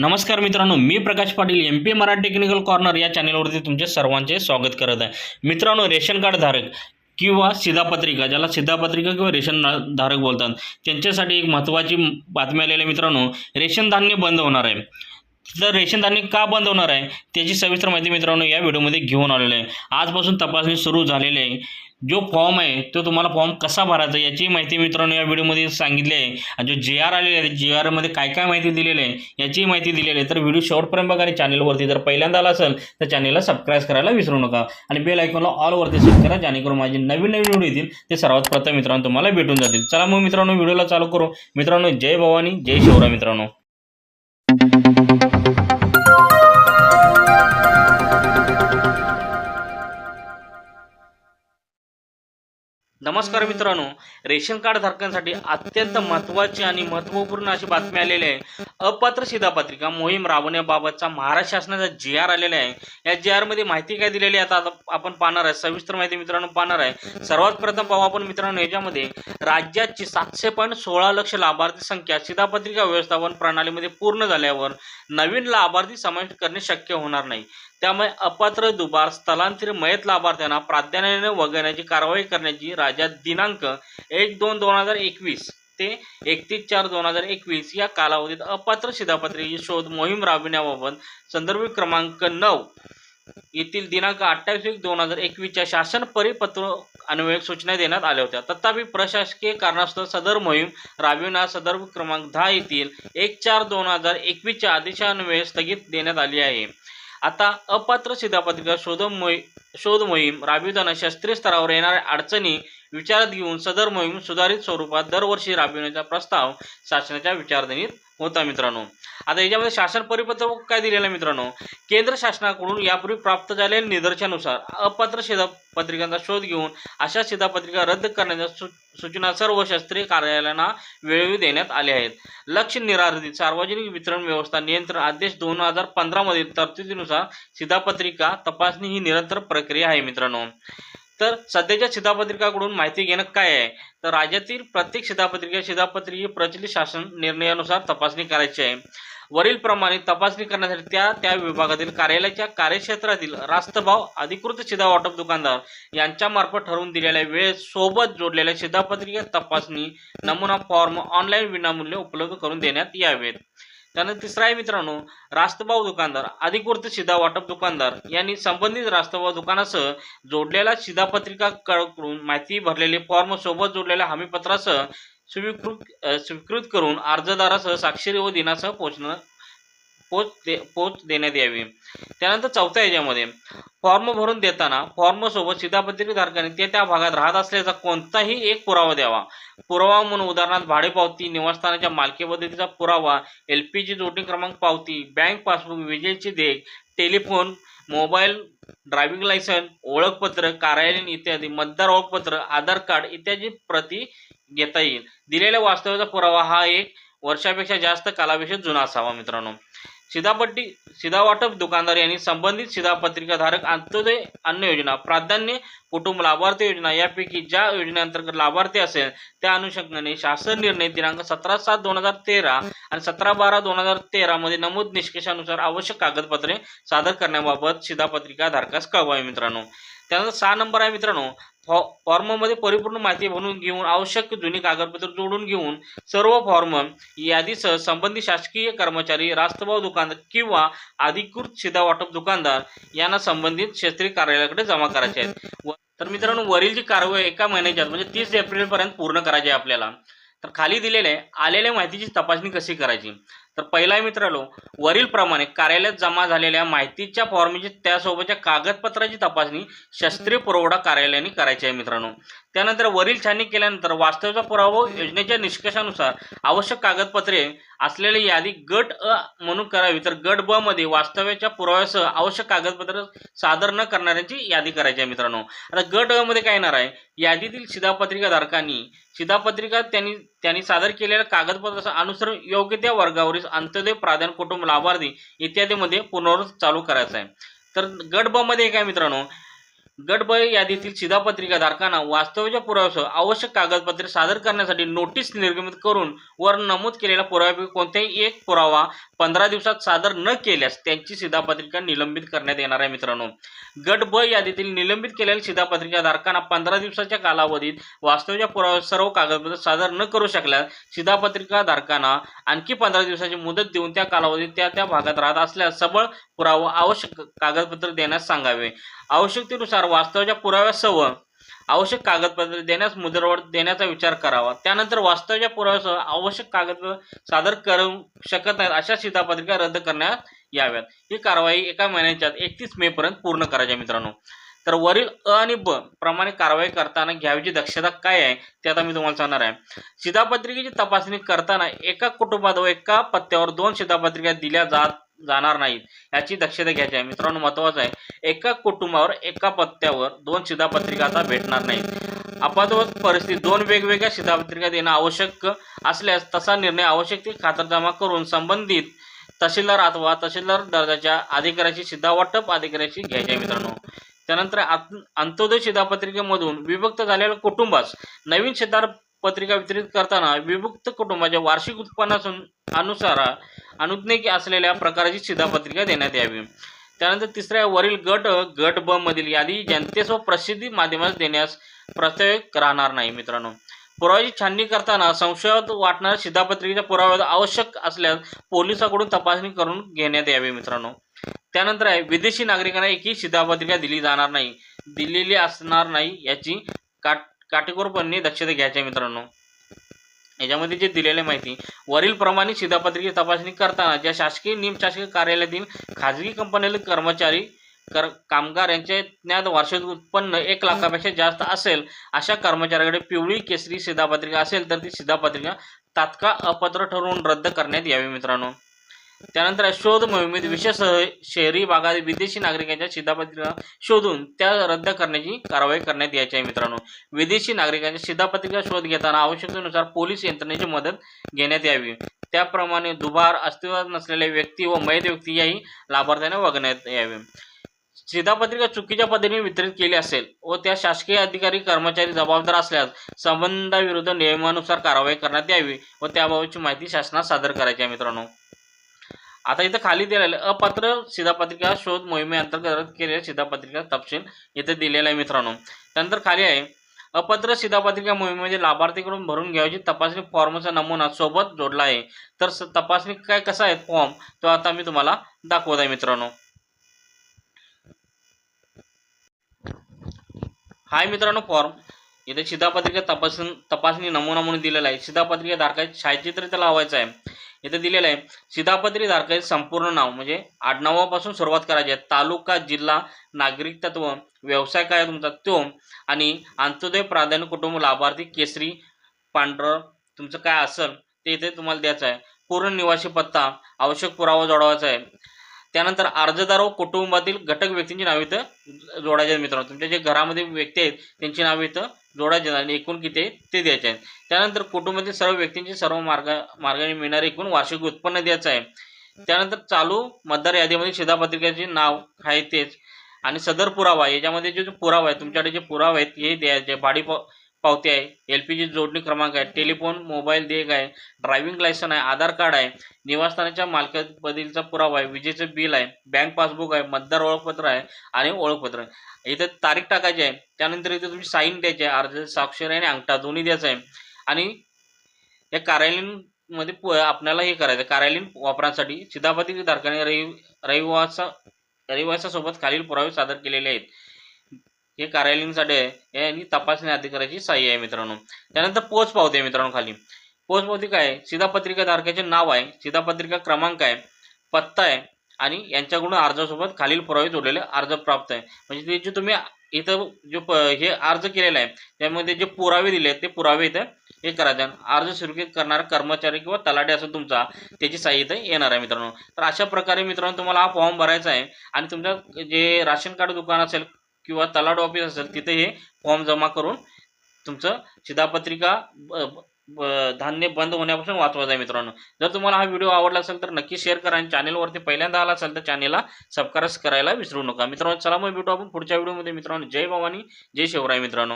नमस्कार मित्रांनो मी Prakash Patil M P Marathi technical corner या चॅनलवरती तुमचे सर्वांचे स्वागत करत आहे. मित्रांनो रेशन कार्ड धारक किंवा शिधापत्रिका ज्याला शिधापत्रिका किंवा रेशन धारक बोलतात त्यांच्यासाठी एक महत्त्वाची बातमी आलेली आहे मित्रांनो रेशन धान्य बंद होणार आहे. तर रेशन धान्य का बंद होणार आहे त्याची सविस्तर माहिती मित्रांनो या व्हिडिओमध्ये घेऊन आलेलं आहे. आजपासून तपासणी सुरू झालेली आहे. जो फॉर्म आहे तो तुम्हाला फॉर्म कसा भरायचा याची माहिती मित्रांनो या व्हिडिओमध्ये सांगितली आहे. आणि जो जे आर आलेला आहे जे आरमध्ये काय काय माहिती दिलेली आहे याची माहिती दिलेली आहे. तर व्हिडिओ शेवटपर्यंत बघा आणि चॅनलवरती जर पहिल्यांदा आला असेल तर चॅनलला सबस्क्राईब करायला विसरू नका. आणि बेल आयकॉनला ऑलवरती सेट करा जेणेकरून माझे नवीन नवीन व्हिडिओ येतील ते सर्वात प्रथम मित्रांनो तुम्हाला भेटून जातील. चला मग मित्रांनो व्हिडिओला चालू करू. मित्रांनो जय भवानी जय शिवराय मित्रांनो. नमस्कार मित्रांनो रेशन कार्ड धारकांसाठी अत्यंत महत्त्वाची आणि महत्त्वपूर्ण अशी बातमी आलेली आहे. अपात्र शिधापत्रिका मोहीम राबवण्याबाबतचा महाराष्ट्र शासनाचा जी आर आलेला आहे. या जी आरमध्ये माहिती काय दिलेली आहे आता आपण पाहणार आहे. सविस्तर माहिती मित्रांनो पाहणार आहे. सर्वात प्रथम पाहू आपण मित्रांनो याच्यामध्ये राज्याची सातशे पॉईंट सोळा लक्ष लाभार्थी संख्या शिधापत्रिका व्यवस्थापन प्रणालीमध्ये पूर्ण झाल्यावर नवीन लाभार्थी समाविष्ट करणे शक्य होणार नाही. त्यामुळे अपात्र दुबार स्थलांतरित मयत लाभार्थ्यांना प्राधान्याने वगळण्याची कारवाई करण्याची ज्या दिनांक एक दोन दोन हजार एकवीस ते एकतीस चार दोन हजार एकवीस या कालावधीत अपात्र शिधापत्रीची शोध मोहीम राबविण्याबाबत संदर्भ क्रमांक नऊ येथील दिनांक अठ्ठावीस एक दोन हजार एकवीसच्या शासन परिपत्र अन्वये सूचना देण्यात आल्या होत्या. तथापि प्रशासकीय कारणास्तव सदर मोहीम राबविण्यास संदर्भ क्रमांक दहा येथील एक चार दोन हजार एकवीसच्या आदेशान्वये स्थगित देण्यात आली आहे. आता अपात्र शिधापत्रिका शोध मोही शोध मोहीम राबविताना शास्त्रीय स्तरावर येणाऱ्या अडचणी विचारात घेऊन सदर मोहीम सुधारित स्वरूपात दरवर्षी राबविण्याचा प्रस्ताव शासनाच्या विचारधनीत होता मित्रांनो. आता याच्यामध्ये शासन परिपत्र काय दिलेलं आहे मित्रांनो? केंद्र शासनाकडून यापूर्वी प्राप्त झालेल्या निदर्शनानुसार अपात्र शिधापत्रिकांचा शोध घेऊन अशा शिधापत्रिका रद्द करण्याच्या सू सूचना सर्व शास्त्रीय कार्यालयांना वेळोवेळी देण्यात आल्या आहेत. लक्ष निराधित सार्वजनिक वितरण व्यवस्था नियंत्रण आदेश दोन हजार पंधरामधील तरतुदीनुसार शिधापत्रिका तपासणी ही निरंतर प्र प्रक्रिया आहे मित्रांनो. तर सध्याच्या शिधापत्रिकाकडून माहिती घेणं काय आहे? तर राज्यातील प्रत्येक शिधापत्रिका शिधापत्रिके प्रचलित शासन निर्णयानुसार तपासणी करायची आहे. वरील प्रमाणे तपासणी करण्यासाठी त्या त्या विभागातील कार्यालयाच्या कार्यक्षेत्रातील रास्तभाव अधिकृत शिधा वाटप दुकानदार यांच्यामार्फत ठरवून दिलेल्या वेळेत सोबत जोडलेल्या शिधापत्रिका तपासणी नमुना फॉर्म ऑनलाईन विनामूल्य उपलब्ध करून देण्यात यावेत. त्यानंतर तिसरा आहे मित्रांनो रास्तभाव दुकानदार अधिकृत शिधा वाटप दुकानदार. यांनी संबंधित रास्तभाव दुकानासह जोडलेल्या शिधापत्रिका करून माहिती भरलेले फॉर्म सोबत जोडलेल्या हमीपत्रासह स्वीकृत स्वीकृत करून अर्जदारासह साक्षरी व दिनासह पोचणं पोच दे पोच देण्यात यावी. त्यानंतर चौथ्या याच्यामध्ये फॉर्म भरून देताना फॉर्म सोबत धारकाने ते त्या भागात राहत असल्याचा कोणताही एक पुरावा द्यावा. पुरावा म्हणून उदाहरणार्थ भाडे पावती निवासस्थानाच्या मालकी पद्धतीचा पुरावा एल पी जी जोडणी क्रमांक पावती बँक पासबुक विजेची देख टेलिफोन मोबाईल ड्रायव्हिंग लायसन ओळखपत्र कार्यालयीन इत्यादी मतदार ओळखपत्र आधार कार्ड इत्यादी प्रती घेता येईल. दिलेल्या वास्तव्याचा पुरावा हा एक वर्षापेक्षा जास्त कालाविषयी जुना असावा मित्रांनो. शिधापट्टी सिधावाटप दुकानदार यांनी संबंधित सिधापत्रिकाधारक अंत्योदय अन्न योजना प्राधान्य कुटुंब लाभार्थी योजना यापैकी ज्या योजनेअंतर्गत लाभार्थी असेल त्या अनुषंगाने शासन निर्णय दिनांक सतरा सात दोन हजार तेरा आणि सतरा बारा दोन हजार तेरा मध्ये नमूद निष्कर्षानुसार आवश्यक कागदपत्रे सादर करण्याबाबत सिधापत्रिकाधारकास कळवावे मित्रांनो. त्यानंतर सहा नंबर आहे मित्रांनो फॉर्ममध्ये परिपूर्ण माहिती भरून घेऊन आवश्यक जुनी कागदपत्र जोडून घेऊन सर्व फॉर्म यादीसह संबंधित शासकीय कर्मचारी रास्तभाव दुकानदार किंवा अधिकृत शिधा वाटप दुकानदार यांना संबंधित क्षेत्रीय कार्यालयाकडे जमा करायचे आहेत. तर मित्रांनो वरील जी कारवाई एका महिन्याच्या म्हणजे तीस एप्रिलपर्यंत पूर्ण करायची आहे आपल्याला. तर खाली दिलेले आलेल्या माहितीची तपासणी कशी करायची? तर पहिला मित्रांनो वरीलप्रमाणे कार्यालयात जमा झालेल्या माहितीच्या फॉर्मची त्यासोबतच्या कागदपत्राची तपासणी शास्त्रीय पुरवठा कार्यालयाने करायची आहे मित्रांनो. त्यानंतर वरील छाननी केल्यानंतर वास्तवाचा पुरावा योजनेच्या निष्कर्षानुसार आवश्यक कागदपत्रे असलेली यादी गट अ म्हणून करावी. तर गट ब मध्ये वास्तव्याच्या पुराव्यासह आवश्यक कागदपत्र सादर न करणाऱ्यांची यादी करायची आहे मित्रांनो. आता गट अ मध्ये काय येणार आहे? यादीतील शिधापत्रिका धारकांनी शिधापत्रिका त्यांनी त्यांनी सादर केलेल्या कागदपत्राचा अनुसरून योग्य त्या वर्गावरील अंत्योदय प्राधान्य कुटुंब लाभार्थी इत्यादीमध्ये पुनर्वस चालू करायचा आहे. तर गट ब मध्ये काय मित्रांनो गटबय यादीतील शिधापत्रिका धारकांना वास्तव्याच्या पुराव्यासह आवश्यक कागदपत्रे सादर करण्यासाठी नोटीस निर्गमित करून वर नमूद केलेल्या पुराव्यापैकी कोणताही एक पुरावा पंधरा दिवसात सादर न केल्यास त्यांची शिधापत्रिका निलंबित करण्यात येणार आहे मित्रांनो. गट ब यादीतील निलंबित केलेल्या शिधापत्रिका धारकांना पंधरा दिवसाच्या कालावधीत वास्तव्याच्या पुराव्यात सर्व कागदपत्रे सादर न करू शकल्यास शिधापत्रिका धारकांना आणखी पंधरा दिवसाची मुदत देऊन त्या कालावधीत त्या त्या भागात राहत असल्यास सबळ पुरावा आवश्यक कागदपत्र देण्यास सांगावे. आवश्यकतेनुसार वास्तवाच्या पुराव्यासह आवश्यक कागदपत्रे देण्यास मुदतवाढ देण्याचा विचार करावा. त्यानंतर वास्तवाच्या पुराव्यासह आवश्यक कागदपत्र सादर करू शकत नाहीत अशा शिधापत्रिका रद्द करण्यात याव्यात. ही कारवाई एका महिन्याच्या एकतीस मे पर्यंत पूर्ण करायची मित्रांनो. तर वरील अ आणि ब प्रमाणे कारवाई करताना घ्यावीची दक्षता काय आहे ते आता मी तुम्हाला सांगणार आहे. शिधापत्रिकेची तपासणी करताना एका कुटुंबात व एका पत्त्यावर दोन शिधापत्रिका दिल्या जात जाणार नाहीत. याची दक्षता घ्यायची आहे. मित्रांनो महत्वाचं आहे. एका कुटुंबावर एका पत्त्यावर दोन शिधापत्रिका आता भेटणार नाहीत. आपातवत परिस्थितीत दोन वेगवेगळ्या शिधापत्रिका देणं आवश्यक असल्यास तसा निर्णय आवश्यक ती खातरजमा करून संबंधित तहसीलदार अथवा तहसीलदार दर्जाच्या अधिकाऱ्याची शिधावाटप अधिकाऱ्याची घ्यायची आहे मित्रांनो. त्यानंतर अंत्योदय शिधापत्रिकेमधून विभक्त झालेल्या कुटुंबास नवीन पत्रिका वितरित करताना विभक्त कुटुंबाच्या वार्षिक उत्पन्नासून अनुसार अनुज्ञेय असलेल्या प्रकारची शिधापत्रिका देण्यात यावी. त्यानंतर तिसऱ्या वरील गट गट ब मधील यादी जनतेस व प्रसिद्धी माध्यमास देण्यास प्रत्येक राहणार नाही मित्रांनो. पुराव्याची छाननी करताना संशयात वाटणाऱ्या शिधापत्रिकेच्या पुराव्यात आवश्यक असल्यास पोलिसांकडून तपासणी करून घेण्यात यावी मित्रांनो. त्यानंतर आहे विदेशी नागरिकांना एकही शिधापत्रिका दिली जाणार नाही दिलेली असणार नाही याची काट काटेकोरपणे दक्षता घ्यायची मित्रांनो. याच्यामध्ये जे दिलेली माहिती वरील प्रमाणे शिधापत्रिकेची तपासणी करताना ज्या शासकीय निमशासकीय कार्यालयातील खाजगी कंपन्यातील कर्मचारी कर कामगार यांचे ज्ञात वार्षिक उत्पन्न एक लाखापेक्षा जास्त असेल अशा कर्मचाऱ्याकडे पिवळी केसरी शिधापत्रिका असेल तर ती शिधापत्रिका तात्काळ अपात्र ठरवून रद्द करण्यात यावी मित्रांनो. त्यानंतर शोध मोहिमेत विशेष शहरी भागात विदेशी नागरिकांच्या शिधापत्रिका शोधून त्या रद्द करण्याची कारवाई करण्यात यायची आहे मित्रांनो. विदेशी नागरिकांच्या शिधापत्रिका शोध घेताना आवश्यकतेनुसार पोलीस यंत्रणेची मदत घेण्यात यावी. त्याप्रमाणे दुबार अस्तित्वात नसलेल्या व्यक्ती व मैद व्यक्ती याही लाभार्थ्यांना वगण्यात यावे. शिधापत्रिका चुकीच्या पद्धतीने वितरित केली असेल व त्या शासकीय अधिकारी कर्मचारी जबाबदार असल्यास संबंधाविरुद्ध नियमानुसार कारवाई करण्यात यावी व त्याबाबतची माहिती शासनास सादर करायची आहे मित्रांनो. आता इथं खाली दिलेलं अपात्र शिधापत्रिका शोध मोहिमेअंतर्गत केलेल्या शिधापत्रिका तपशील इथे दिलेला आहे मित्रांनो. त्यानंतर खाली आहे. अपात्र शिधापत्रिका मोहिमेमध्ये म्हणजे लाभार्थीकडून भरून घ्यायची तपासणी फॉर्मचा नमुना सोबत जोडला आहे. तर तपासणी काय कसा आहे? फॉर्म तो आता मी तुम्हाला दाखवत आहे मित्रांनो. हाय मित्रांनो फॉर्म. इथे शिधापत्रिका तपासून तपासणी नमुना म्हणून दिलेला आहे. शिधापत्रिका धारकाचे छायाचित्र त्याला लावायचं आहे. इथे दिलेलं आहे. शिधापत्री धारकाचे संपूर्ण नाव म्हणजे आडनावापासून सुरुवात करायची आहे. तालुका जिल्हा नागरिक तत्व व्यवसाय काय आहे तुमचा तो आणि अंत्योदय प्राधान्य कुटुंब लाभार्थी केसरी पांढर तुमचं काय असेल ते इथे तुम्हाला द्यायचं आहे. पूर्ण निवासी पत्ता आवश्यक पुरावा जोडवायचा आहे. त्यानंतर अर्जदार व कुटुंबातील घटक व्यक्तींची नावे इथं जोडायचे आहेत मित्रांनो. तुमच्या जे घरामध्ये व्यक्ती आहेत त्यांची नावे इथं जोडायची आहेत आणि एकूण किती ते द्यायचे आहेत. त्यानंतर कुटुंबातील सर्व व्यक्तींची सर्व मार्ग मार्गाने मिळणारे एकूण वार्षिक उत्पन्न द्यायचं आहे. त्यानंतर चालू मतदार यादीमध्ये शिधापत्रिकेचे नाव आहे तेच. आणि सदर पुरावा याच्यामध्ये जे जो पुरावा आहे तुमच्याकडे जे पुरावे आहेत हे द्यायचे. भाडी पावती आहे. एल पी जी जोडणी क्रमांक आहे. टेलिफोन मोबाईल देयक आहे. ड्रायव्हिंग लायसन आहे. आधार कार्ड आहे. निवासस्थानाच्या मालकीबद्दलचा पुरावा आहे. विजेचं बिल आहे. बँक पासबुक आहे. मतदार ओळखपत्र आहे आणि ओळखपत्र आहे. इथं तारीख टाकायची आहे. त्यानंतर इथे तुम्ही साईन द्यायची आहे. अर्ज साक्षर आणि अंगठा दोन्ही द्यायचं आहे. आणि या कार्यालयीनमध्ये प- आपल्याला हे करायचं कार्यालयीन वापरासाठी शिधापत्रिका धारकाने रवि रहिवासा रहिवासासोबत खालील पुरावे सादर केलेले आहेत. हे कार्यालयीनसाठी आहे. आणि तपासणी अधिकाऱ्याची सहाय्य आहे मित्रांनो. त्यानंतर पोच पावती आहे मित्रांनो खाली. पोच पावती काय आहे? शिधापत्रिका धारकाचे नाव आहे. शिधापत्रिका क्रमांक आहे. पत्ता आहे. आणि यांच्याकडून अर्जासोबत खालील पुरावे जोडलेले अर्ज प्राप्त आहे. म्हणजे ते जे तुम्ही इथं जो प हे अर्ज केलेला आहे त्यामध्ये जे पुरावे दिले आहेत ते पुरावे इथं हे करायचे अर्ज स्वीकृत करणारा कर्मचारी किंवा तलाठी असेल तुमचा त्याची साई इथं येणार आहे मित्रांनो. तर अशा प्रकारे मित्रांनो तुम्हाला हा फॉर्म भरायचा आहे. आणि तुमचं जे राशन कार्ड दुकान असेल किंवा तलाड ऑफिस असेल तिथे हे फॉर्म जमा करून तुमचं शिधापत्रिका ब- ब- धान्य बंद होण्यापासून वाचवा आहे मित्रांनो. जर तुम्हाला हा व्हिडिओ आवडला असेल तर नक्की शेअर करा आणि चॅनेलवरती पहिल्यांदा आला असेल तर चॅनेलला सबस्क्राईब करायला विसरू नका. मित्रांनो चला मग भेटू आपण पुढच्या व्हिडिओमध्ये मित्रांनो जय भवानी जय शिवराय मित्रांनो.